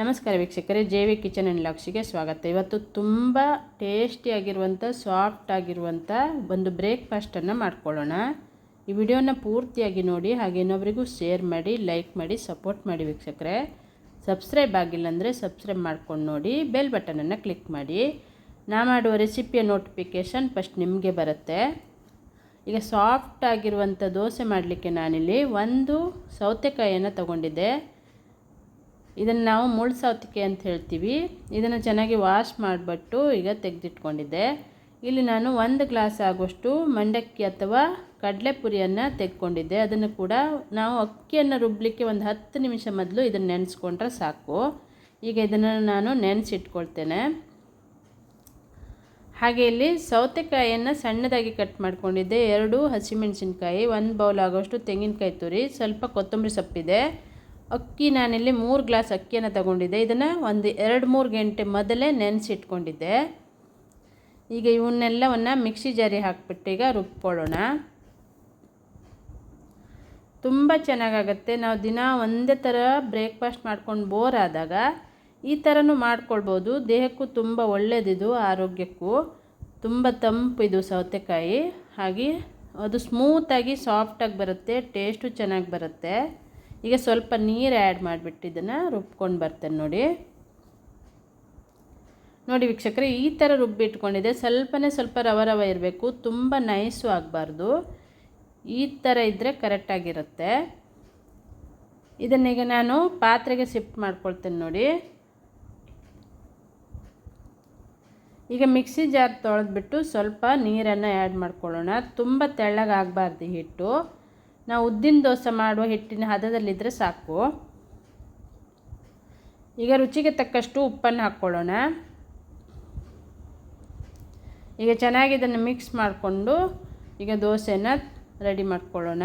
ನಮಸ್ಕಾರ ವೀಕ್ಷಕರೇ J V kitchen and ಲಾಕ್ಸಿಗೆ ಸ್ವಾಗತ. ಇವತ್ತು ತುಂಬ ಟೇಸ್ಟಿಯಾಗಿರುವಂಥ, ಸಾಫ್ಟ್ ಆಗಿರುವಂಥ ಒಂದು ಬ್ರೇಕ್ಫಾಸ್ಟನ್ನು ಮಾಡ್ಕೊಳ್ಳೋಣ. ಈ ವಿಡಿಯೋನ ಪೂರ್ತಿಯಾಗಿ ನೋಡಿ, ಹಾಗೆ ಇನ್ನೊಬ್ರಿಗೂ ಶೇರ್ ಮಾಡಿ, ಲೈಕ್ ಮಾಡಿ, ಸಪೋರ್ಟ್ ಮಾಡಿ ವೀಕ್ಷಕರೇ. ಸಬ್ಸ್ಕ್ರೈಬ್ ಆಗಿಲ್ಲ ಅಂದರೆ ಸಬ್ಸ್ಕ್ರೈಬ್ ಮಾಡ್ಕೊಂಡು ನೋಡಿ, ಬೆಲ್ ಬಟನನ್ನು ಕ್ಲಿಕ್ ಮಾಡಿ. ನಾ ಮಾಡುವ ರೆಸಿಪಿಯ ನೋಟಿಫಿಕೇಷನ್ ಫಸ್ಟ್ ನಿಮಗೆ ಬರುತ್ತೆ. ಈಗ ಸಾಫ್ಟ್ ಆಗಿರುವಂಥ ದೋಸೆ ಮಾಡಲಿಕ್ಕೆ ನಾನಿಲ್ಲಿ ಒಂದು ಸೌತೆಕಾಯಿಯನ್ನು ತಗೊಂಡಿದ್ದೆ. ಇದನ್ನು ನಾವು ಮುಳ್ಳು ಸೌತಿಕೆ ಅಂತ ಹೇಳ್ತೀವಿ. ಇದನ್ನು ಚೆನ್ನಾಗಿ ವಾಶ್ ಮಾಡಿಬಿಟ್ಟು ಈಗ ತೆಗೆದಿಟ್ಕೊಂಡಿದ್ದೆ. ಇಲ್ಲಿ ನಾನು ಒಂದು ಗ್ಲಾಸ್ ಆಗುವಷ್ಟು ಮಂಡಕ್ಕಿ ಅಥವಾ ಕಡಲೆಪುರಿಯನ್ನು ತೆಗೆದುಕೊಂಡಿದ್ದೆ ಅದನ್ನು ಕೂಡ ನಾವು ಅಕ್ಕಿಯನ್ನು ರುಬ್ಬಲಿಕ್ಕೆ ಒಂದು ಹತ್ತು ನಿಮಿಷ ಮೊದಲು ಇದನ್ನು ನೆನೆಸ್ಕೊಂಡ್ರೆ ಸಾಕು. ಈಗ ಇದನ್ನು ನಾನು ನೆನೆಸಿಟ್ಕೊಳ್ತೇನೆ. ಹಾಗೆ ಇಲ್ಲಿ ಸೌತೆಕಾಯಿಯನ್ನು ಸಣ್ಣದಾಗಿ ಕಟ್ ಮಾಡ್ಕೊಂಡಿದ್ದೆ. ಎರಡು ಹಸಿಮೆಣಸಿನ್ಕಾಯಿ, ಒಂದು ಬೌಲ್ ಆಗೋಷ್ಟು ತೆಂಗಿನಕಾಯಿ ತುರಿ, ಸ್ವಲ್ಪ ಕೊತ್ತಂಬರಿ ಸೊಪ್ಪಿದೆ. ಅಕ್ಕಿ ನಾನಿಲ್ಲಿ ಮೂರು ಗ್ಲಾಸ್ ಅಕ್ಕಿಯನ್ನು ತಗೊಂಡಿದ್ದೆ. ಇದನ್ನು ಒಂದು ಎರಡು ಮೂರು ಗಂಟೆ ಮೊದಲೇ ನೆನೆಸಿಟ್ಕೊಂಡಿದ್ದೆ. ಈಗ ಇವನ್ನೆಲ್ಲವನ್ನು ಮಿಕ್ಸಿ ಜಾರಿ ಹಾಕ್ಬಿಟ್ಟು ಈಗ ರುಬ್ಕೊಳ್ಳೋಣ. ತುಂಬ ಚೆನ್ನಾಗಾಗತ್ತೆ. ನಾವು ದಿನ ಒಂದೇ ಥರ ಬ್ರೇಕ್ಫಾಸ್ಟ್ ಮಾಡ್ಕೊಂಡು ಬೋರ್ ಆದಾಗ ಈ ಥರನೂ ಮಾಡ್ಕೊಳ್ಬೋದು. ದೇಹಕ್ಕೂ ತುಂಬ ಒಳ್ಳೆಯದಿದು ಆರೋಗ್ಯಕ್ಕೂ. ತುಂಬ ತಂಪು ಇದು ಸೌತೆಕಾಯಿ. ಹಾಗೆ ಅದು ಸ್ಮೂತಾಗಿ ಸಾಫ್ಟಾಗಿ ಬರುತ್ತೆ ಟೇಸ್ಟು ಚೆನ್ನಾಗಿ ಬರುತ್ತೆ. ಈಗ ಸ್ವಲ್ಪ ನೀರು ಆ್ಯಡ್ ಮಾಡಿಬಿಟ್ಟು ಇದನ್ನು ರುಬ್ಕೊಂಡು ಬರ್ತೇನೆ ನೋಡಿ. ನೋಡಿ ವೀಕ್ಷಕರೇ, ಈ ಥರ ರುಬ್ಬಿಟ್ಕೊಂಡಿದೆ ಸ್ವಲ್ಪನೇ ಸ್ವಲ್ಪ ರವ ರವ ಇರಬೇಕು, ತುಂಬ ನೈಸು ಆಗಬಾರ್ದು. ಈ ಥರ ಇದ್ದರೆ ಕರೆಕ್ಟಾಗಿರುತ್ತೆ ಇದನ್ನೀಗ ನಾನು ಪಾತ್ರೆಗೆ ಶಿಫ್ಟ್ ಮಾಡ್ಕೊಳ್ತೇನೆ ನೋಡಿ. ಈಗ ಮಿಕ್ಸಿ ಜಾರ್ ತೊಳೆದ್ಬಿಟ್ಟು ಸ್ವಲ್ಪ ನೀರನ್ನು ಆ್ಯಡ್ ಮಾಡ್ಕೊಳ್ಳೋಣ. ತುಂಬ ತೆಳ್ಳಗಾಗಬಾರ್ದು ಹಿಟ್ಟು. ನಾವು ಉದ್ದಿನ ದೋಸೆ ಮಾಡುವ ಹಿಟ್ಟಿನ ಹದದಲ್ಲಿದ್ದರೆ ಸಾಕು. ಈಗ ರುಚಿಗೆ ತಕ್ಕಷ್ಟು ಉಪ್ಪನ್ನು ಹಾಕ್ಕೊಳ್ಳೋಣ. ಈಗ ಚೆನ್ನಾಗಿ ಇದನ್ನು ಮಿಕ್ಸ್ ಮಾಡಿಕೊಂಡು ಈಗ ದೋಸೆನ ರೆಡಿ ಮಾಡ್ಕೊಳ್ಳೋಣ.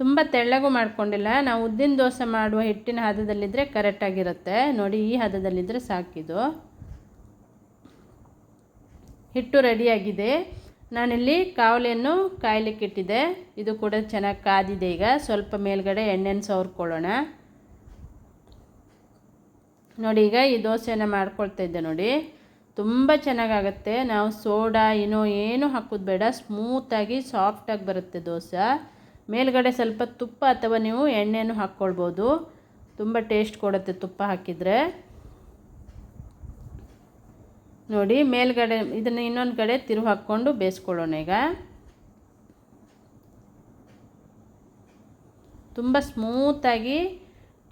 ತುಂಬ ತೆಳ್ಳಗೂ ಮಾಡಿಕೊಂಡಿಲ್ಲ. ನಾವು ಉದ್ದಿನ ದೋಸೆ ಮಾಡುವ ಹಿಟ್ಟಿನ ಹದದಲ್ಲಿದ್ದರೆ ಕರೆಕ್ಟಾಗಿರುತ್ತೆ ನೋಡಿ, ಈ ಹದದಲ್ಲಿದ್ದರೆ ಸಾಕಿದು ಹಿಟ್ಟು ರೆಡಿಯಾಗಿದೆ. ನಾನಿಲ್ಲಿ ಕಾವಲಿಯನ್ನು ಕಾಯ್ಲಿಕ್ಕೆ ಇಟ್ಟಿದ್ದೆ ಇದು ಕೂಡ ಚೆನ್ನಾಗಿ ಕಾದಿದೆ ಈಗ. ಸ್ವಲ್ಪ ಮೇಲ್ಗಡೆ ಎಣ್ಣೆನ ಸವರ್ಕೊಳ್ಳೋಣ. ನೋಡಿ, ಈಗ ಈ ದೋಸೆಯನ್ನು ಮಾಡ್ಕೊಳ್ತಾ ಇದ್ದೆ ನೋಡಿ. ತುಂಬ ಚೆನ್ನಾಗಾಗತ್ತೆ. ನಾವು ಸೋಡಾ ಏನೋ ಏನೂ ಹಾಕೋದು ಬೇಡ. ಸ್ಮೂತಾಗಿ ಸಾಫ್ಟಾಗಿ ಬರುತ್ತೆ ದೋಸೆ. ಮೇಲ್ಗಡೆ ಸ್ವಲ್ಪ ತುಪ್ಪ ಅಥವಾ ನೀವು ಎಣ್ಣೆಯನ್ನು ಹಾಕ್ಕೊಳ್ಬೋದು. ತುಂಬ ಟೇಸ್ಟ್ ಕೊಡುತ್ತೆ ತುಪ್ಪ ಹಾಕಿದರೆ. ನೋಡಿ, ಮೇಲ್ಗಡೆ, ಇದನ್ನು ಇನ್ನೊಂದು ಕಡೆ ತಿರುವು ಹಾಕ್ಕೊಂಡು ಬೇಯಿಸ್ಕೊಳ್ಳೋಣ ಈಗ. ತುಂಬ ಸ್ಮೂತಾಗಿ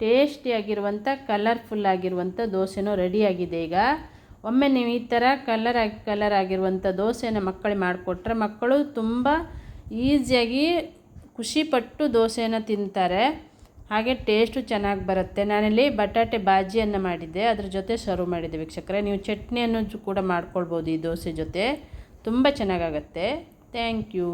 ಟೇಸ್ಟಿಯಾಗಿರುವಂಥ ಕಲರ್ಫುಲ್ ಆಗಿರುವಂಥ ದೋಸೆನೂ ರೆಡಿಯಾಗಿದೆ ಈಗ. ಒಮ್ಮೆ ನೀವು ಈ ಥರ ಕಲರ್ ಆಗಿ ಕಲರ್ ಆಗಿರುವಂಥ ದೋಸೆನ ಮಕ್ಕಳಿಗೆ ಮಾಡಿಕೊಟ್ರೆ ಮಕ್ಕಳು ತುಂಬ ಈಸಿಯಾಗಿ ಖುಷಿಪಟ್ಟು ದೋಸೆನ ತಿಂತಾರೆ. ಹಾಗೆ ಟೇಸ್ಟು ಚೆನ್ನಾಗಿ ಬರುತ್ತೆ. ನಾನಿಲ್ಲಿ ಬಟಾಟೆ ಬಾಜಿಯನ್ನು ಮಾಡಿದ್ದೆ. ಅದ್ರ ಜೊತೆ ಸರ್ವ್ ಮಾಡಿದ್ದೆ ವೀಕ್ಷಕರೇ. ನೀವು ಚಟ್ನಿಯನ್ನು ಕೂಡ ಮಾಡ್ಕೊಳ್ಬೋದು ಈ ದೋಸೆ ಜೊತೆ. ತುಂಬ ಚೆನ್ನಾಗಾಗತ್ತೆ. Thank you